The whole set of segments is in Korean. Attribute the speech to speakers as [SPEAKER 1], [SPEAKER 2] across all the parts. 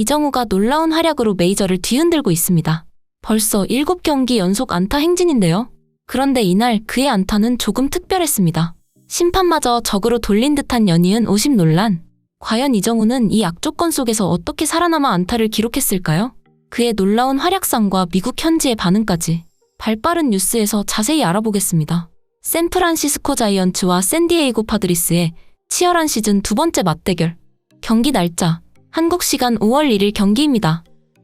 [SPEAKER 1] 이정우가 놀라운 활약으로 메이저를 뒤흔들고 있습니다. 벌써 7경기 연속 안타 행진인데요. 그런데 이날 그의 안타는 조금 특별했습니다. 심판마저 적으로 돌린 듯한 연이은 오심 논란. 과연 이정우는 이 악조건 속에서 어떻게 살아남아 안타를 기록했을까요? 그의 놀라운 활약상과 미국 현지의 반응까지 발빠른 뉴스에서 자세히 알아보겠습니다. 샌프란시스코 자이언츠와 샌디에이고 파드리스의 치열한 시즌 두 번째 맞대결. 경기 날짜 한국 시간 5월 1일 경기입니다.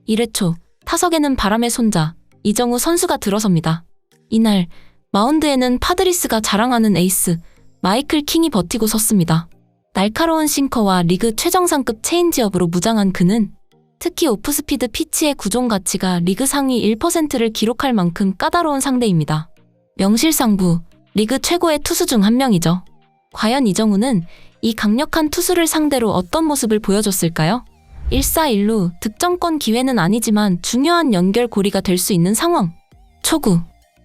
[SPEAKER 1] 1회 초 타석에는 바람의 손자 이정우 선수가 들어섭니다. 이날 마운드에는 파드리스가 자랑하는 에이스 마이클 킹이 버티고 섰습니다. 날카로운 싱커와 리그 최정상급 체인지업으로 무장한 그는 특히 오프스피드 피치의 구종 가치가 리그 상위 1%를 기록할 만큼 까다로운 상대입니다. 명실상부 리그 최고의 투수 중 한 명이죠. 과연 이정우는 이 강력한 투수를 상대로 어떤 모습을 보여줬을까요? 1사1루 득점권 기회는 아니지만 중요한 연결 고리가 될 수 있는 상황. 초구.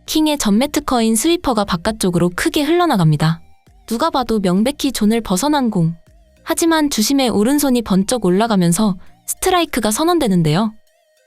[SPEAKER 1] 킹의 전매특허인 스위퍼가 바깥쪽으로 크게 흘러나갑니다. 누가 봐도 명백히 존을 벗어난 공. 하지만 주심의 오른손이 번쩍 올라가면서 스트라이크가 선언되는데요.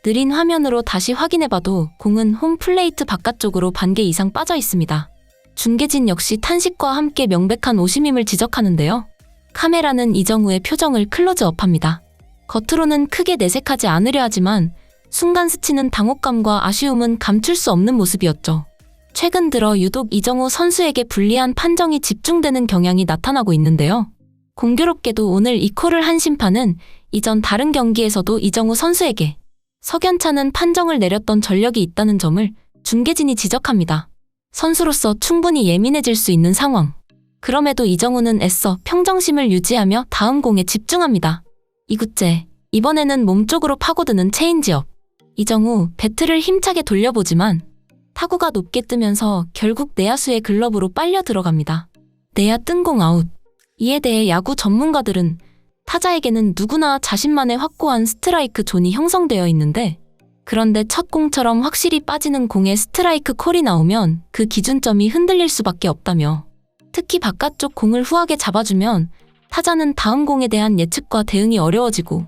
[SPEAKER 1] 느린 화면으로 다시 확인해봐도 공은 홈 플레이트 바깥쪽으로 반개 이상 빠져 있습니다. 중계진 역시 탄식과 함께 명백한 오심임을 지적하는데요. 카메라는 이정우의 표정을 클로즈업합니다. 겉으로는 크게 내색하지 않으려 하지만 순간 스치는 당혹감과 아쉬움은 감출 수 없는 모습이었죠. 최근 들어 유독 이정우 선수에게 불리한 판정이 집중되는 경향이 나타나고 있는데요. 공교롭게도 오늘 이 콜을 한 심판은 이전 다른 경기에서도 이정우 선수에게 석연찮은 판정을 내렸던 전력이 있다는 점을 중계진이 지적합니다. 선수로서 충분히 예민해질 수 있는 상황. 그럼에도 이정우는 애써 평정심을 유지하며 다음 공에 집중합니다. 이구째, 이번에는 몸쪽으로 파고드는 체인지업. 이정우 배트를 힘차게 돌려보지만 타구가 높게 뜨면서 결국 내야수의 글러브로 빨려 들어갑니다. 내야 뜬공 아웃. 이에 대해 야구 전문가들은 타자에게는 누구나 자신만의 확고한 스트라이크 존이 형성되어 있는데 그런데 첫 공처럼 확실히 빠지는 공에 스트라이크 콜이 나오면 그 기준점이 흔들릴 수밖에 없다며 특히 바깥쪽 공을 후하게 잡아주면 타자는 다음 공에 대한 예측과 대응이 어려워지고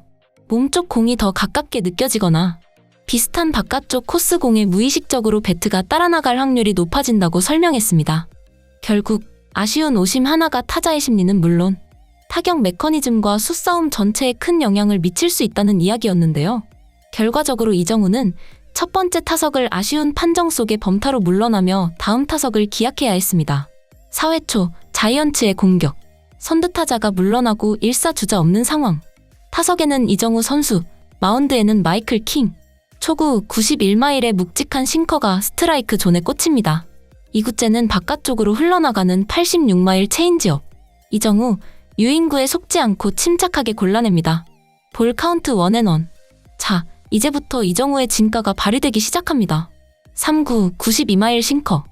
[SPEAKER 1] 몸쪽 공이 더 가깝게 느껴지거나 비슷한 바깥쪽 코스 공에 무의식적으로 배트가 따라나갈 확률이 높아진다고 설명했습니다. 결국 아쉬운 오심 하나가 타자의 심리는 물론 타격 메커니즘과 수싸움 전체에 큰 영향을 미칠 수 있다는 이야기였는데요. 결과적으로 이정우는 첫 번째 타석을 아쉬운 판정 속에 범타로 물러나며 다음 타석을 기약해야 했습니다. 4회 초 자이언츠의 공격. 선두타자가 물러나고 1사 주자 없는 상황. 타석에는 이정우 선수, 마운드에는 마이클 킹. 초구 91마일의 묵직한 싱커가 스트라이크 존에 꽂힙니다. 이구째는 바깥쪽으로 흘러나가는 86마일 체인지업. 이정우, 유인구에 속지 않고 침착하게 골라냅니다. 볼 카운트 원앤원. 자, 이제부터 이정우의 진가가 발휘되기 시작합니다. 3구 92마일 싱커.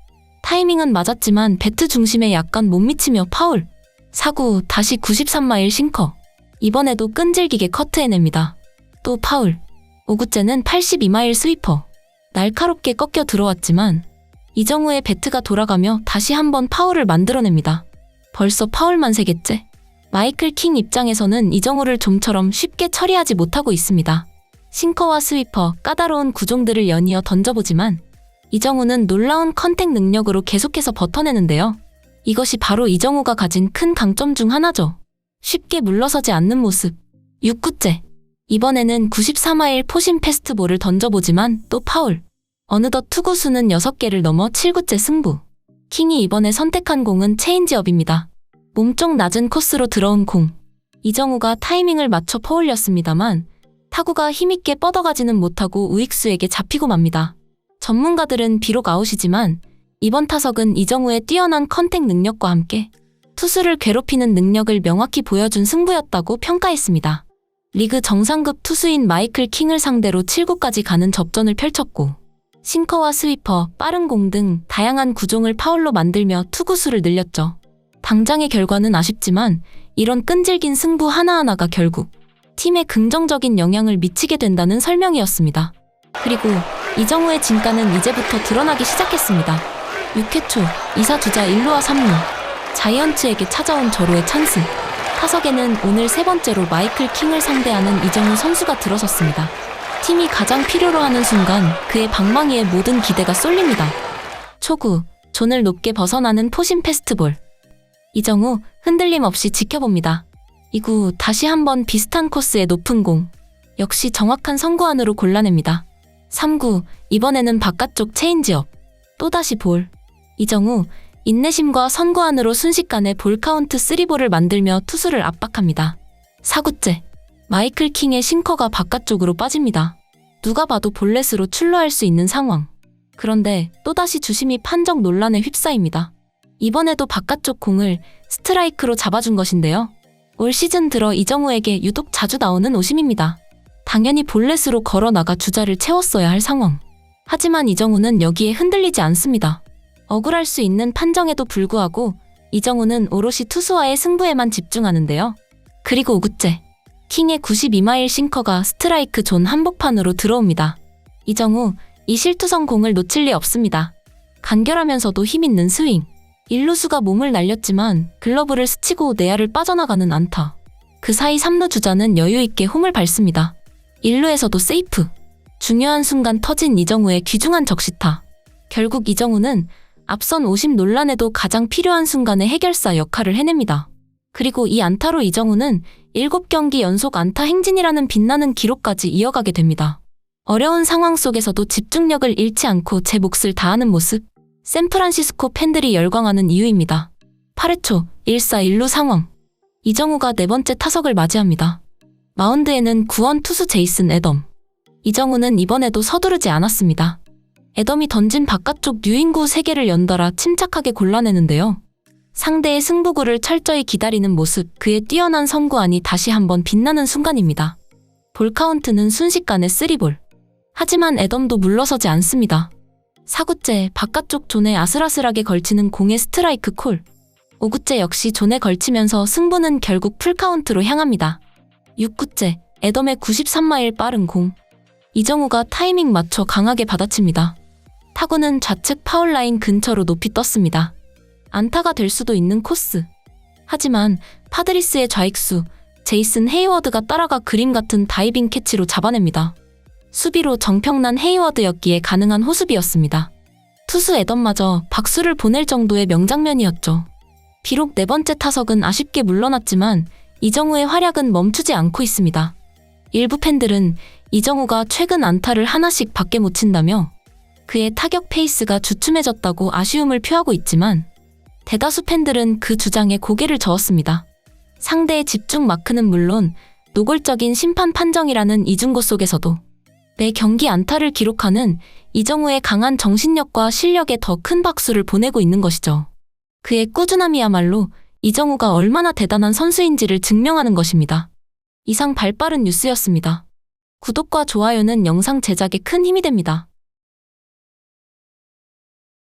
[SPEAKER 1] 타이밍은 맞았지만 배트 중심에 약간 못 미치며 파울. 4구 다시 93마일 싱커. 이번에도 끈질기게 커트해냅니다. 또 파울. 5구째는 82마일 스위퍼. 날카롭게 꺾여 들어왔지만 이정우의 배트가 돌아가며 다시 한번 파울을 만들어냅니다. 벌써 파울만 3개째. 마이클 킹 입장에서는 이정우를 좀처럼 쉽게 처리하지 못하고 있습니다. 싱커와 스위퍼, 까다로운 구종들을 연이어 던져보지만 이정우는 놀라운 컨택 능력으로 계속해서 버텨내는데요. 이것이 바로 이정우가 가진 큰 강점 중 하나죠. 쉽게 물러서지 않는 모습. 6구째. 이번에는 94마일 포신 패스트볼을 던져보지만 또 파울. 어느덧 투구수는 6개를 넘어 7구째 승부. 킹이 이번에 선택한 공은 체인지업입니다. 몸쪽 낮은 코스로 들어온 공. 이정우가 타이밍을 맞춰 퍼올렸습니다만 타구가 힘있게 뻗어가지는 못하고 우익수에게 잡히고 맙니다. 전문가들은 비록 아웃이지만 이번 타석은 이정우의 뛰어난 컨택 능력과 함께 투수를 괴롭히는 능력을 명확히 보여준 승부였다고 평가했습니다. 리그 정상급 투수인 마이클 킹을 상대로 7구까지 가는 접전을 펼쳤고 싱커와 스위퍼, 빠른 공 등 다양한 구종을 파울로 만들며 투구수를 늘렸죠. 당장의 결과는 아쉽지만 이런 끈질긴 승부 하나하나가 결국 팀에 긍정적인 영향을 미치게 된다는 설명이었습니다. 그리고 이정우의 진가는 이제부터 드러나기 시작했습니다. 6회 초 2사 주자 1루와 3루 자이언츠에게 찾아온 절호의 찬스 타석에는 오늘 세 번째로 마이클 킹을 상대하는 이정우 선수가 들어섰습니다. 팀이 가장 필요로 하는 순간 그의 방망이에 모든 기대가 쏠립니다. 초구, 존을 높게 벗어나는 포심 패스트볼. 이정우 흔들림 없이 지켜봅니다. 이구 다시 한번 비슷한 코스의 높은 공. 역시 정확한 선구 안으로 골라냅니다. 3구 이번에는 바깥쪽 체인지업. 또다시 볼. 이정우 인내심과 선구 안으로 순식간에 볼 카운트 3볼을 만들며 투수를 압박합니다. 4구째 마이클 킹의 싱커가 바깥쪽으로 빠집니다. 누가 봐도 볼넷으로 출루할 수 있는 상황. 그런데 또다시 주심이 판정 논란에 휩싸입니다. 이번에도 바깥쪽 공을 스트라이크로 잡아준 것인데요. 올 시즌 들어 이정우에게 유독 자주 나오는 오심입니다. 당연히 볼넷으로 걸어 나가 주자를 채웠어야 할 상황. 하지만 이정우는 여기에 흔들리지 않습니다. 억울할 수 있는 판정에도 불구하고 이정우는 오롯이 투수와의 승부에만 집중하는데요. 그리고 5구째. 킹의 92마일 싱커가 스트라이크 존 한복판으로 들어옵니다. 이정우, 이 실투성 공을 놓칠 리 없습니다. 간결하면서도 힘있는 스윙. 일루수가 몸을 날렸지만 글러브를 스치고 내야를 빠져나가는 안타. 그 사이 3루 주자는 여유있게 홈을 밟습니다. 1루에서도 세이프. 중요한 순간 터진 이정우의 귀중한 적시타. 결국 이정우는 앞선 50 논란에도 가장 필요한 순간의 해결사 역할을 해냅니다. 그리고 이 안타로 이정우는 7경기 연속 안타 행진이라는 빛나는 기록까지 이어가게 됩니다. 어려운 상황 속에서도 집중력을 잃지 않고 제 몫을 다하는 모습, 샌프란시스코 팬들이 열광하는 이유입니다. 8회 초 1사 1루 상황. 이정우가 네 번째 타석을 맞이합니다. 마운드에는 구원 투수 제이슨 애덤. 이정우는 이번에도 서두르지 않았습니다. 애덤이 던진 바깥쪽 뉴인구 3개를 연달아 침착하게 골라내는데요. 상대의 승부구를 철저히 기다리는 모습, 그의 뛰어난 선구안이 다시 한번 빛나는 순간입니다. 볼 카운트는 순식간에 3볼. 하지만 애덤도 물러서지 않습니다. 4구째 바깥쪽 존에 아슬아슬하게 걸치는 공의 스트라이크 콜. 5구째 역시 존에 걸치면서 승부는 결국 풀카운트로 향합니다. 6구째 애덤의 93마일 빠른 공. 이정우가 타이밍 맞춰 강하게 받아칩니다. 타구는 좌측 파울라인 근처로 높이 떴습니다. 안타가 될 수도 있는 코스. 하지만 파드리스의 좌익수 제이슨 헤이워드가 따라가 그림 같은 다이빙 캐치로 잡아냅니다. 수비로 정평난 헤이워드였기에 가능한 호수비였습니다. 투수 애덤마저 박수를 보낼 정도의 명장면이었죠. 비록 네 번째 타석은 아쉽게 물러났지만 이정우의 활약은 멈추지 않고 있습니다. 일부 팬들은 이정우가 최근 안타를 하나씩 밖에 못 친다며 그의 타격 페이스가 주춤해졌다고 아쉬움을 표하고 있지만 대다수 팬들은 그 주장에 고개를 저었습니다. 상대의 집중 마크는 물론 노골적인 심판 판정이라는 이중고 속에서도 매 경기 안타를 기록하는 이정우의 강한 정신력과 실력에 더 큰 박수를 보내고 있는 것이죠. 그의 꾸준함이야말로 이정우가 얼마나 대단한 선수인지를 증명하는 것입니다. 이상 발빠른 뉴스였습니다. 구독과 좋아요는 영상 제작에 큰 힘이 됩니다.